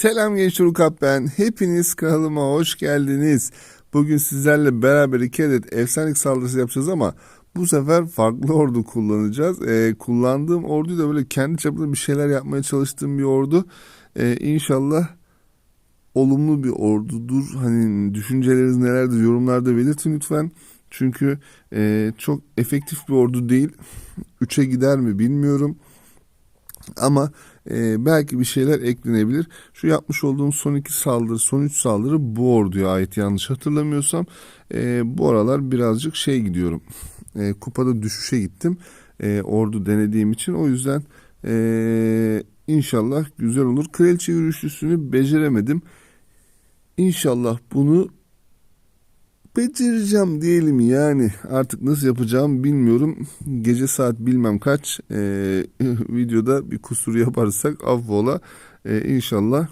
Selam gençler Ukap ben. Hepiniz kanalıma hoş geldiniz. Bugün sizlerle beraber iki adet efsanelik saldırısı yapacağız ama bu sefer farklı ordu kullanacağız. Ee, kullandığım ordu da böyle kendi çapında bir şeyler yapmaya çalıştığım bir ordu. Ee, inşallah olumlu bir ordudur. Hani düşünceleriniz nelerdir yorumlarda belirtin lütfen. Çünkü e, çok efektif bir ordu değil. 3'e gider mi bilmiyorum. Ama e, belki bir şeyler eklenebilir. Şu yapmış olduğum son iki saldırı, son üç saldırı bu orduya ait yanlış hatırlamıyorsam. E, bu aralar birazcık şey gidiyorum. E, kupada düşüşe gittim. E, ordu denediğim için. O yüzden e, inşallah güzel olur. Kraliçe yürüyüşlüsünü beceremedim. İnşallah bunu becereceğim diyelim yani. Artık nasıl yapacağım bilmiyorum. Gece saat bilmem kaç e, videoda bir kusur yaparsak affola. E, inşallah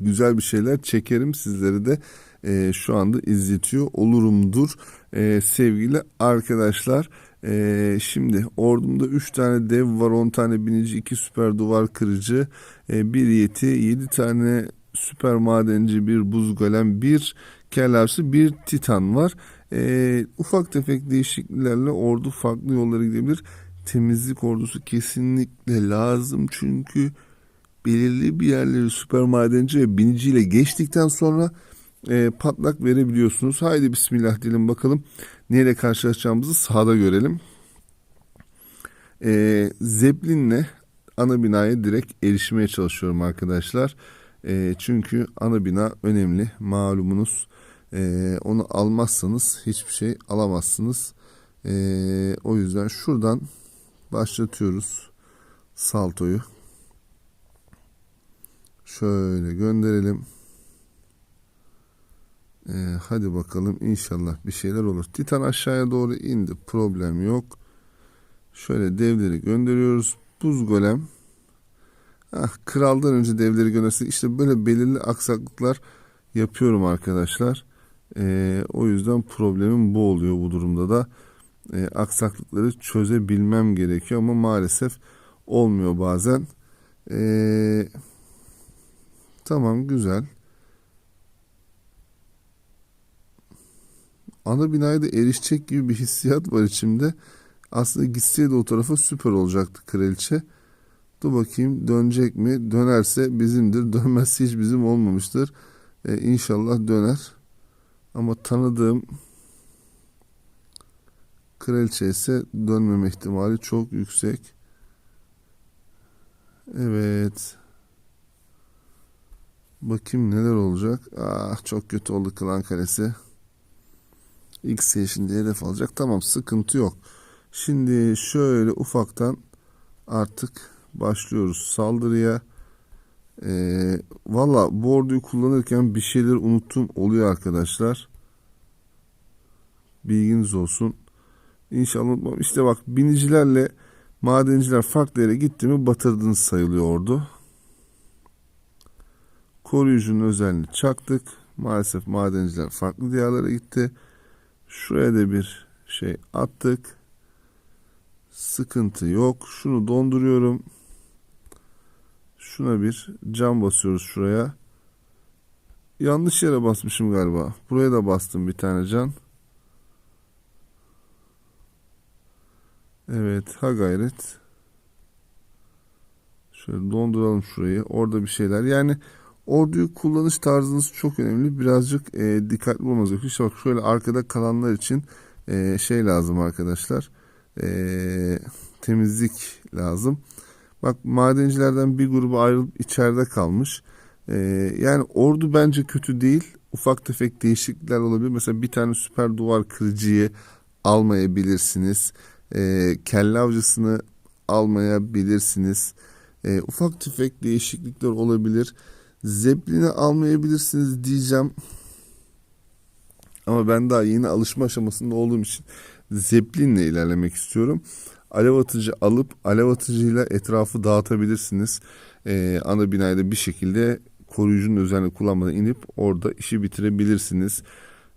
güzel bir şeyler çekerim. Sizleri de e, şu anda izletiyor olurumdur. E, sevgili arkadaşlar e, şimdi ordumda 3 tane dev var. 10 tane binici 2 süper duvar kırıcı e, bir yeti 7 tane süper madenci bir buz golem bir kellersi bir titan var. E, ufak tefek değişikliklerle ordu farklı yollara gidebilir. Temizlik ordusu kesinlikle lazım çünkü belirli bir yerleri süper madenci ve biniciyle geçtikten sonra e, patlak verebiliyorsunuz. Haydi bismillah diyelim bakalım neyle karşılaşacağımızı sahada görelim. E, Zeppelin'le ana binaya direkt erişmeye çalışıyorum arkadaşlar. E, çünkü ana bina önemli malumunuz. E, onu almazsanız hiçbir şey alamazsınız. E, o yüzden şuradan başlatıyoruz saltoyu. Şöyle gönderelim. E, hadi bakalım inşallah bir şeyler olur. Titan aşağıya doğru indi. Problem yok. Şöyle devleri gönderiyoruz. Buz golem. Ah, kraldan önce devleri göndersin. İşte böyle belirli aksaklıklar yapıyorum arkadaşlar. E, o yüzden problemim bu oluyor bu durumda da. E, aksaklıkları çözebilmem gerekiyor ama maalesef olmuyor bazen. E, tamam güzel. Ana binaya da erişecek gibi bir hissiyat var içimde. Aslında gitseydi o tarafa süper olacaktı kraliçe. Dur bakayım dönecek mi? Dönerse bizimdir. Dönmezse hiç bizim olmamıştır. Ee, inşallah döner. Ama tanıdığım kraliçe ise dönmeme ihtimali çok yüksek. Evet. Bakayım neler olacak. Ah çok kötü oldu klan kalesi. X şimdi hedef alacak. Tamam sıkıntı yok. Şimdi şöyle ufaktan artık başlıyoruz saldırıya. Ee, Valla bu orduyu kullanırken bir şeyler unuttum oluyor arkadaşlar. Bilginiz olsun. İnşallah unutmam. İşte bak binicilerle madenciler farklı yere gitti mi batırdığınız sayılıyor ordu. Koruyucunun özelliğini çaktık. Maalesef madenciler farklı diyarlara gitti. Şuraya da bir şey attık. Sıkıntı yok. Şunu donduruyorum. Şuna bir cam basıyoruz şuraya. Yanlış yere basmışım galiba. Buraya da bastım bir tane can. Evet ha gayret. Şöyle donduralım şurayı. Orada bir şeyler. Yani orduyu kullanış tarzınız çok önemli. Birazcık e, dikkatli olmanız gerekiyor. İşte bak şöyle arkada kalanlar için e, şey lazım arkadaşlar. E, temizlik lazım. Bak madencilerden bir grubu ayrılıp içeride kalmış. Ee, yani ordu bence kötü değil. Ufak tefek değişiklikler olabilir. Mesela bir tane süper duvar kırıcıyı almayabilirsiniz. Ee, kelle avcısını almayabilirsiniz. Ee, ufak tefek değişiklikler olabilir. Zeppelin'i almayabilirsiniz diyeceğim. Ama ben daha yeni alışma aşamasında olduğum için Zeppelin'le ilerlemek istiyorum alev atıcı alıp alev atıcıyla etrafı dağıtabilirsiniz. Ee, ana binayda bir şekilde koruyucunun özelliğini kullanmadan inip orada işi bitirebilirsiniz.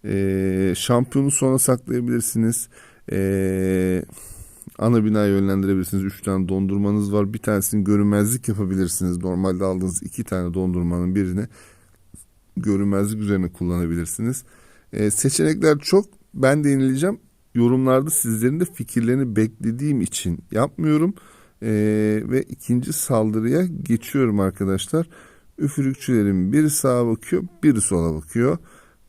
Ee, şampiyonu sona saklayabilirsiniz. Ee, ana binaya yönlendirebilirsiniz. 3 tane dondurmanız var. Bir tanesini görünmezlik yapabilirsiniz. Normalde aldığınız 2 tane dondurmanın birini görünmezlik üzerine kullanabilirsiniz. Ee, seçenekler çok. Ben de yenileyeceğim. Yorumlarda sizlerin de fikirlerini beklediğim için yapmıyorum. Ee, ve ikinci saldırıya geçiyorum arkadaşlar. Üfürükçülerin biri sağa bakıyor, biri sola bakıyor.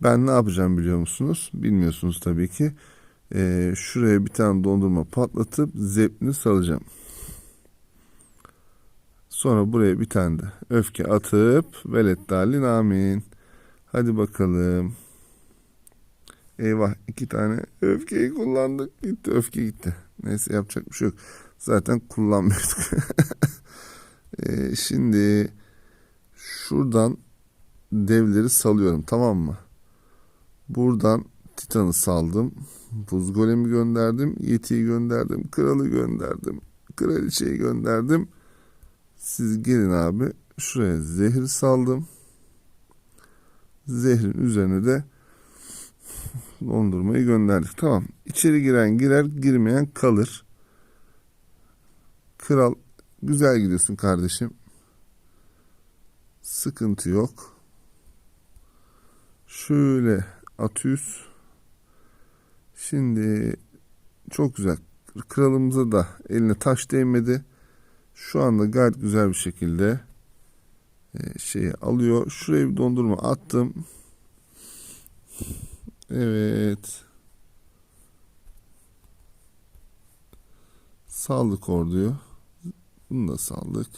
Ben ne yapacağım biliyor musunuz? Bilmiyorsunuz tabii ki. Ee, şuraya bir tane dondurma patlatıp zeplini salacağım. Sonra buraya bir tane de öfke atıp velet dalin amin. Hadi bakalım. Eyvah iki tane öfkeyi kullandık. Gitti öfke gitti. Neyse yapacak bir şey yok. Zaten kullanmıyorduk. ee, şimdi şuradan devleri salıyorum tamam mı? Buradan Titan'ı saldım. Buz golemi gönderdim. Yeti'yi gönderdim. Kralı gönderdim. Kraliçeyi gönderdim. Siz gelin abi. Şuraya zehir saldım. Zehrin üzerine de dondurmayı gönderdik. Tamam. İçeri giren girer, girmeyen kalır. Kral güzel gidiyorsun kardeşim. Sıkıntı yok. Şöyle atıyoruz. Şimdi çok güzel. Kralımıza da eline taş değmedi. Şu anda gayet güzel bir şekilde e, şeyi alıyor. Şuraya bir dondurma attım. Evet. Saldık orduyu. Bunu da saldık.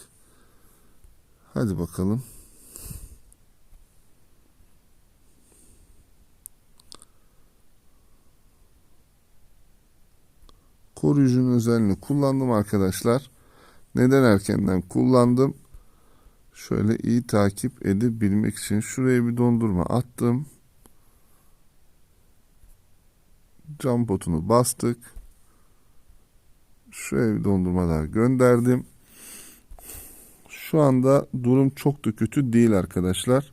Hadi bakalım. Koruyucunun özelliğini kullandım arkadaşlar. Neden erkenden kullandım? Şöyle iyi takip edebilmek için şuraya bir dondurma attım. Cam potunu bastık. Şuraya bir dondurma daha gönderdim. Şu anda durum çok da kötü değil arkadaşlar.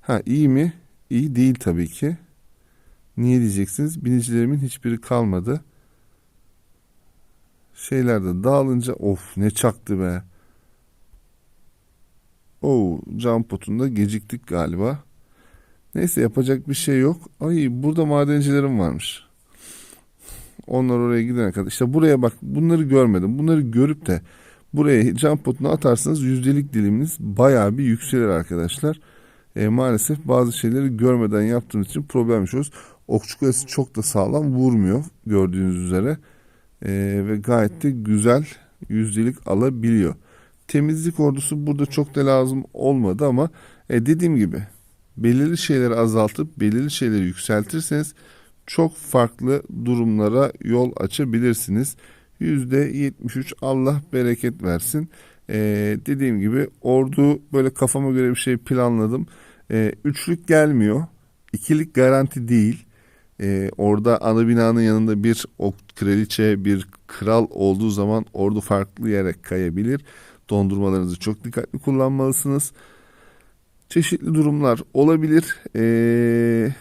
Ha iyi mi? İyi değil tabii ki. Niye diyeceksiniz? Binicilerimin hiçbiri kalmadı. Şeyler de dağılınca of ne çaktı be. Oo cam potunda geciktik galiba. Neyse yapacak bir şey yok. Ay burada madencilerim varmış. Onlar oraya gidene kadar. İşte buraya bak bunları görmedim. Bunları görüp de buraya cam potunu atarsanız yüzdelik diliminiz bayağı bir yükselir arkadaşlar. E, maalesef bazı şeyleri görmeden yaptığımız için problem yaşıyoruz. Okçu kulesi çok da sağlam vurmuyor gördüğünüz üzere. E, ve gayet de güzel yüzdelik alabiliyor. Temizlik ordusu burada çok da lazım olmadı ama e, dediğim gibi belirli şeyleri azaltıp belirli şeyleri yükseltirseniz çok farklı durumlara yol açabilirsiniz. %73 Allah bereket versin. Ee, dediğim gibi ordu böyle kafama göre bir şey planladım. Ee, üçlük gelmiyor. İkilik garanti değil. Ee, orada ana binanın yanında bir ok kraliçe, bir kral olduğu zaman ordu farklı yere kayabilir. Dondurmalarınızı çok dikkatli kullanmalısınız. Çeşitli durumlar olabilir. Eee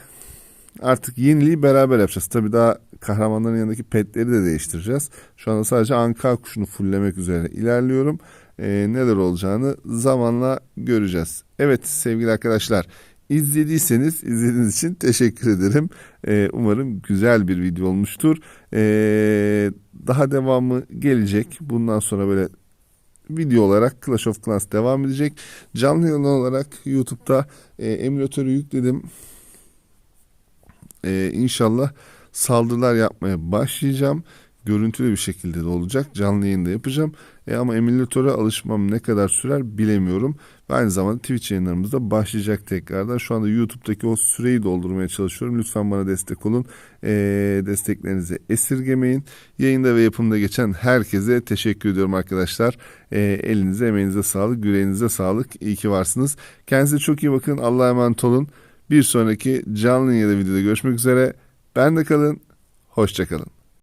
artık yeniliği beraber yapacağız. Tabi daha kahramanların yanındaki petleri de değiştireceğiz. Şu anda sadece anka kuşunu fulllemek üzere ilerliyorum. Ee, neler olacağını zamanla göreceğiz. Evet sevgili arkadaşlar izlediyseniz izlediğiniz için teşekkür ederim. Ee, umarım güzel bir video olmuştur. Ee, daha devamı gelecek. Bundan sonra böyle video olarak Clash of Clans devam edecek. Canlı yayın olarak YouTube'da e, emülatörü yükledim e, inşallah saldırılar yapmaya başlayacağım. Görüntülü bir şekilde de olacak. Canlı yayında yapacağım. E, ama emülatöre alışmam ne kadar sürer bilemiyorum. Ve aynı zamanda Twitch yayınlarımızda başlayacak tekrardan. Şu anda YouTube'daki o süreyi doldurmaya çalışıyorum. Lütfen bana destek olun. E, desteklerinizi esirgemeyin. Yayında ve yapımda geçen herkese teşekkür ediyorum arkadaşlar. E, elinize emeğinize sağlık. Yüreğinize sağlık. İyi ki varsınız. Kendinize çok iyi bakın. Allah'a emanet olun. Bir sonraki canlı yayında videoda görüşmek üzere. Ben de kalın. Hoşçakalın.